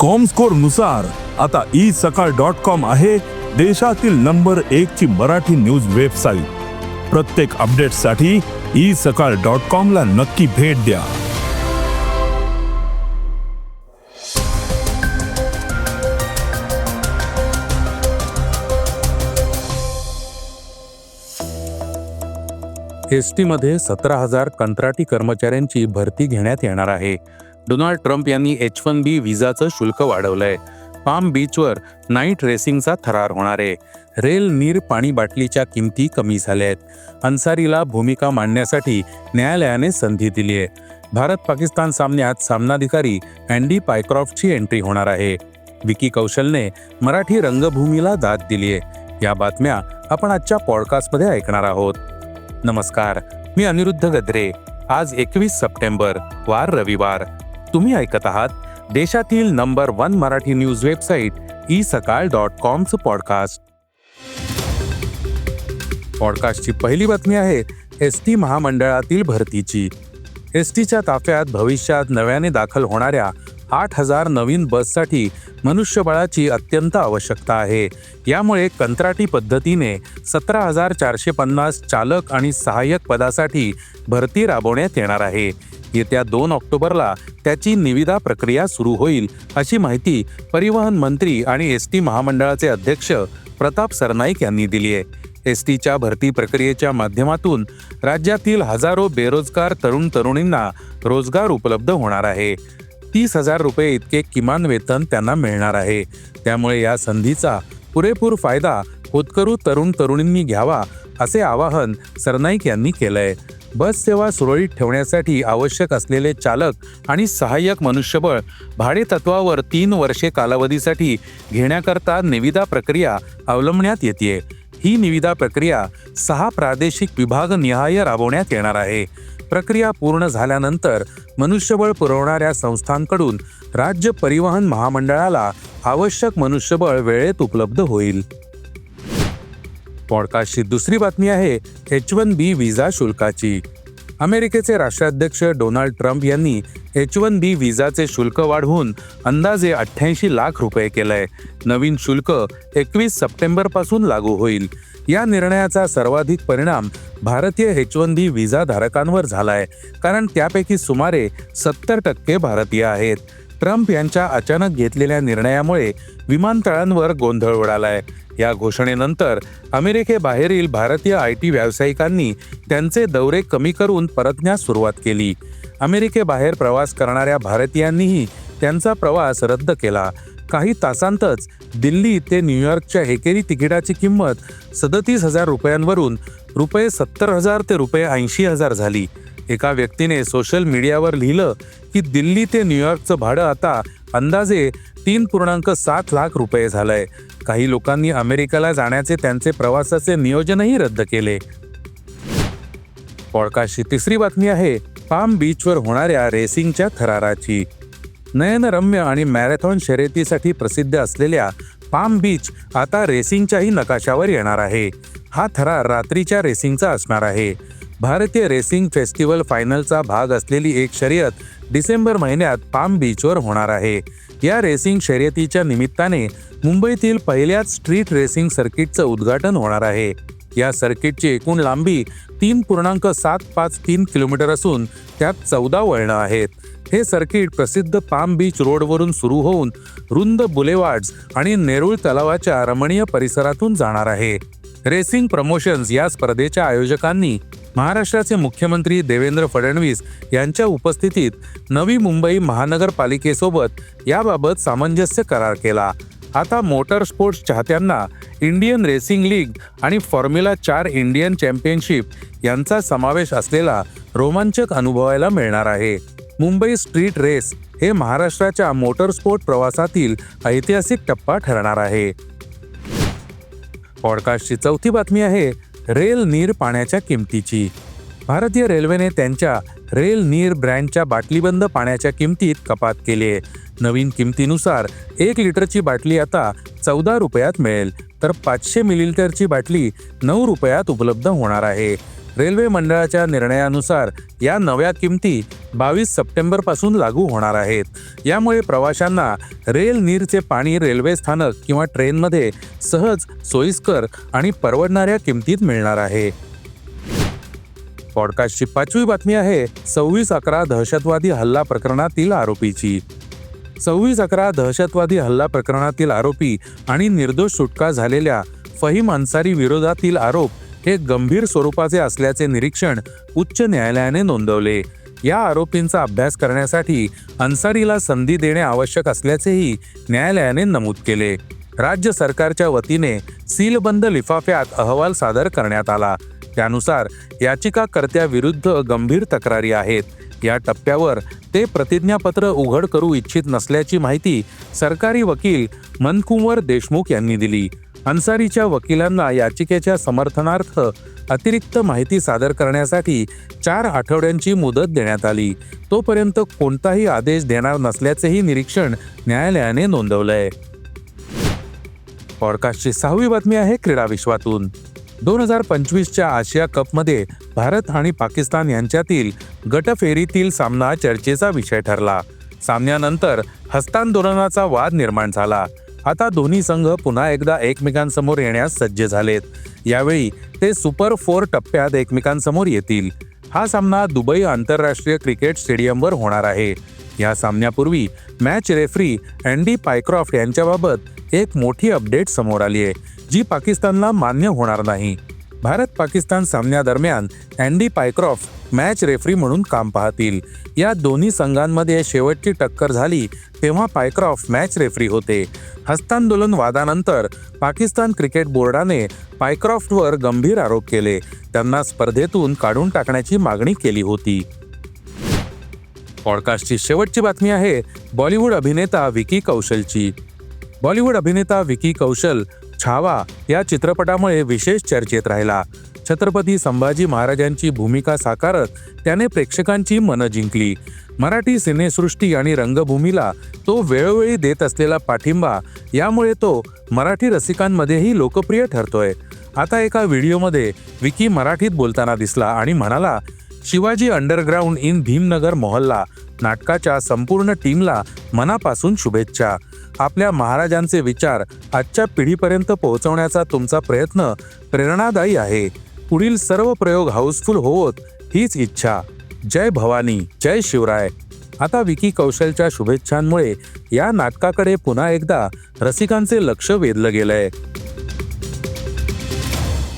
कॉमस्कोरनुसार आता E Sakal dot com आहे देशातील नंबर एक ची मराठी न्यूज वेबसाईट प्रत्येक अपडेटसाठी ई सकाळ डॉट कॉम ला नक्की भेट द्या. एस टीमध्ये सतरा हजार कंत्राटी कर्मचाऱ्यांची भरती घेण्यात येणार आहे. डोनाल्ड ट्रम्प यांनी एच वन बी विजाचं शुल्क वाढवलंय. पाम बीचवर नाईट रेसिंगचा थरार होणार आहे. रेल नीर पाणी बाटलीच्या किमती कमी झाल्या आहेत अन्सारीला भूमिका मांडण्यासाठी न्यायालयाने संधी दिली आहे. भारत पाकिस्तान सामन्यात सामनाधिकारी अँडी पायक्रॉफ्टची एंट्री होणार आहे. विकी कौशलने मराठी रंगभूमीला दाद दिली आहे. या बातम्या आपण आजच्या पॉडकास्टमध्ये ऐकणार आहोत. नमस्कार मी अनिरुद्ध गद्रे. आज एकवीस सप्टेंबर वार रविवार. तुम्ही ऐकत आहात देशातील number one Marathi news website e Sakal dot कॉमचं podcast. पॉडकास्टची पहिली बातमी आहे एस टी महामंडळातील भरतीची. एस टीच्या ताफ्यात भविष्यात नव्याने दाखल होणाऱ्या आठ हजार नवीन बससाठी मनुष्यबळाची अत्यंत आवश्यकता आहे. यामुळे कंत्राटी पद्धतीने सतरा हजार चारशे पन्नास चालक आणि सहाय्यक पदासाठी भरती राबवण्यात येणार आहे. येत्या दोन ऑक्टोबरला त्याची निविदा प्रक्रिया सुरू होईल अशी माहिती परिवहन मंत्री आणि एस टी महामंडळाचे अध्यक्ष प्रताप सरनाईक यांनी दिली आहे. एस टीच्या भरती प्रक्रियेच्या माध्यमातून राज्यातील हजारो बेरोजगार तरुण तरुणींना रोजगार उपलब्ध होणार आहे. तीस हजार रुपये इतके किमान वेतन त्यांना मिळणार आहे. त्यामुळे या संधीचा पुरेपूर फायदा होतकरू तरुण तरुणींनी घ्यावा असे आवाहन सरनाईक यांनी केलंय. बस सेवा सुरळीत ठेवण्यासाठी आवश्यक असलेले चालक आणि सहाय्यक मनुष्यबळ भाडेतत्वावर तीन वर्षे कालावधीसाठी घेण्याकरता निविदा प्रक्रिया अवलंबण्यात येते ही निविदा प्रक्रिया सहा प्रादेशिक विभाग निहाय राबवण्यात येणार आहे. प्रक्रिया पूर्ण झाल्यानंतर मनुष्यबळ पुरवणाऱ्या संस्थांकडून राज्य परिवहन महामंडळाला आवश्यक मनुष्यबळ वेळेत उपलब्ध होईल. पॉडकास्टची दुसरी बातमी आहे एच वन बी विजा शुल्काची. अमेरिकेचे राष्ट्राध्यक्ष डोनाल्ड ट्रम्प यांनी एच वन बी विजाचे शुल्क वाढवून अंदाजे अठ्ठ्याऐंशी लाख रुपये केलंय. नवीन शुल्क एकवीस सप्टेंबरपासून लागू होईल. या निर्णयाचा सर्वाधिक परिणाम भारतीय एच वन बी व्हिसा धारकांवर झालाय कारण त्यापैकी सुमारे सत्तर टक्के भारतीय आहेत. ट्रम्प यांच्या अचानक घेतलेल्या निर्णयामुळे विमानतळांवर गोंधळ उडालाय. या घोषणेनंतर अमेरिकेबाहेरील भारतीय आय टी व्यावसायिकांनी त्यांचे दौरे कमी करून परतण्यास सुरुवात केली. अमेरिकेबाहेर प्रवास करणाऱ्या भारतीयांनीही त्यांचा प्रवास रद्द केला. काही तासांतच दिल्ली ते न्यूयॉर्कच्या एकेरी तिकिटाची किंमत सदतीस हजार रुपयांवरून रुपये सत्तर हजार ते रुपये ऐंशी हजार झाली. एका व्यक्तीने सोशल मीडियावर लिहिलं की दिल्ली ते न्यूयॉर्कचं भाडं आता अंदाजे तीन पूर्णांक सात लाख रुपये झालंय. काही लोकांनी अमेरिकेला जाण्याचे त्यांचे प्रवासाचे नियोजनही रद्द केले. पॉडकास्टची तिसरी बातमी आहे पाम बीचवर होणाऱ्या रेसिंगच्या थराराची. नयनरम्य आणि मॅरेथॉन शर्यतीसाठी प्रसिद्ध असलेल्या पाम बीच आता रेसिंगच्याही नकाशावर येणार आहे. हा थरार रात्रीच्या रेसिंगचा असणार आहे. भारतीय रेसिंग फेस्टिवल फायनलचा भाग असलेली एक शर्यत डिसेंबर महिन्यात पाम बीचवर होणार आहे. या रेसिंग शर्यतीच्या निमित्ताने मुंबईतील पहिल्याच स्ट्रीट रेसिंग सर्किटचं उद्घाटन होणार आहे. या सर्किटची एकूण लांबी तीन पूर्णांक सात पाच तीन किलोमीटर असून त्यात चौदा वळणं आहेत. हे सर्किट प्रसिद्ध पाम बीच रोडवरून सुरू होऊन रुंद बुलेवार्ड्स आणि नेरूळ तलावाच्या रमणीय परिसरातून जाणार आहे. रेसिंग प्रमोशन्स या स्पर्धेच्या आयोजकांनी महाराष्ट्राचे मुख्यमंत्री देवेंद्र फडणवीस यांच्या उपस्थितीत नवी मुंबई महानगरपालिकेसोबत याबाबत सामंजस्य करार केला. आता मोटर स्पोर्ट्स चाहत्यांना इंडियन रेसिंग लीग आणि फॉर्म्युला चार इंडियन चॅम्पियनशिप यांचा समावेश असलेला रोमांचक अनुभवायला मिळणार आहे. मुंबई स्ट्रीट रेस हे महाराष्ट्राच्या मोटर स्पोर्ट प्रवासातील ऐतिहासिक टप्पा ठरणार आहे. पॉडकास्टची चौथी बातमी आहे रेल नीर पाण्याच्या किमतीची. भारतीय रेल्वेने त्यांच्या रेल नीर ब्रँडच्या बाटलीबंद पाण्याच्या किमतीत कपात केली आहे. नवीन किमतीनुसार एक लिटरची बाटली आता चौदा रुपयात मिळेल. तर पाचशे मिलीलिटरची बाटली नऊ रुपयात उपलब्ध होणार आहे. रेल्वे मंडळाच्या निर्णयानुसार या नव्या किमती बावीस सप्टेंबरपासून लागू होणार आहेत. यामुळे प्रवाशांना रेल नीरचे पाणी रेल्वे स्थानक किंवा ट्रेनमध्ये सहज सोयीस्कर आणि परवडणाऱ्या किमतीत मिळणार आहे. पॉडकास्टची पाचवी बातमी आहे सव्वीस अकरा दहशतवादी हल्ला प्रकरणातील आरोपीची. सव्वीस अकरा दहशतवादी हल्ला प्रकरणातील आरोपी आणि निर्दोष सुटका झालेल्या फहीम अन्सारी विरोधातील आरोप हे गंभीर स्वरूपाचे असल्याचे निरीक्षण उच्च न्यायालयाने नोंदवले. या आरोपींचा अभ्यास करण्यासाठी अन्सारीला संधी देणे आवश्यक असल्याचेही न्यायालयाने नमूद केले. राज्य सरकारच्या वतीने सीलबंद लिफाफ्यात अहवाल सादर करण्यात आला. त्यानुसार याचिकाकर्त्याविरुद्ध गंभीर तक्रारी आहेत. या टप्प्यावर ते प्रतिज्ञापत्र उघड करू इच्छित नसल्याची माहिती सरकारी वकील मनकुंवर देशमुख यांनी दिली. अन्सारीच्या वकिलांना याचिकेच्या समर्थनार्थ अतिरिक्त माहिती सादर करण्यासाठी चार आठवड्यांची मुदत देण्यात आली. तोपर्यंत कोणताही आदेश देणार नसल्याचेही निरीक्षण न्यायालयाने नोंदवलंय. पॉडकास्टची सहावी बातमी आहे क्रीडा विश्वातून. दोन हजार पंचवीसच्या आशिया कपमध्ये भारत आणि पाकिस्तान यांच्यातील गटफेरीतील सामना चर्चेचा विषय ठरला. सामन्यानंतर हस्तांदोलनाचा वाद निर्माण झाला. आता दोन्ही संघ पुन्हा एकदा एकमेकांसमोर येण्यास सज्ज झालेत. यावेळी ते सुपर फोर टप्प्यात एकमेकांसमोर येतील. हा सामना दुबई आंतरराष्ट्रीय क्रिकेट स्टेडियमवर होणार आहे. या सामन्यापूर्वी मॅच रेफरी अँडी पायक्रॉफ्ट यांच्याबाबत एक मोठी अपडेट समोर आली आहे जी पाकिस्तानला मान्य होणार नाही. भारत पाकिस्तान सामन्यादरम्यान अँडी पायक्रॉफ्ट मॅच रेफरी म्हणून काम पाहतील. या दोन्ही संघांमध्ये शेवटची टक्कर झाली तेव्हा पायक्रॉफ्ट मॅच रेफरी होते. हस्तांदोलन वादानंतर पाकिस्तान क्रिकेट बोर्डाने पायक्रॉफ्टवर गंभीर आरोप केले. त्यांना स्पर्धेतून काढून टाकण्याची मागणी केली होती. पॉडकास्टची शेवटची बातमी आहे बॉलिवूड अभिनेता विकी कौशलची. बॉलिवूड अभिनेता विकी कौशल छावा या चित्रपटामुळे विशेष चर्चेत राहिला. छत्रपती संभाजी महाराजांची भूमिका साकारत त्याने प्रेक्षकांची मनं जिंकली. मराठी सिनेसृष्टी आणि रंगभूमीला तो वेळोवेळी देत असलेला पाठिंबा यामुळे तो मराठी रसिकांमध्येही लोकप्रिय ठरतोय. आता एका व्हिडिओमध्ये विकी मराठीत बोलताना दिसला आणि म्हणाला शिवाजी अंडरग्राऊंड इन भीमनगर मोहल्ला नाटकाच्या संपूर्ण टीमला मनापासून शुभेच्छा. आपल्या महाराजांचे विचार आजच्या पिढीपर्यंत पोहोचवण्याचा तुमचा प्रयत्न प्रेरणादायी आहे. पुढील सर्व प्रयोग हाऊसफुल होवोत हीच इच्छा. जय भवानी जय शिवराय. आता विकी कौशलच्या शुभेच्छांमुळे या नाटकाकडे पुन्हा एकदा रसिकांचे लक्ष वेधलं गेलंय.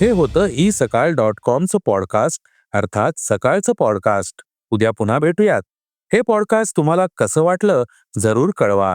हे होतं ई सकाळ डॉट कॉमचं पॉडकास्ट अर्थात सकाळचं पॉडकास्ट. उद्या पुन्हा भेटूयात. हे पॉडकास्ट तुम्हाला कसं वाटलं जरूर कळवा.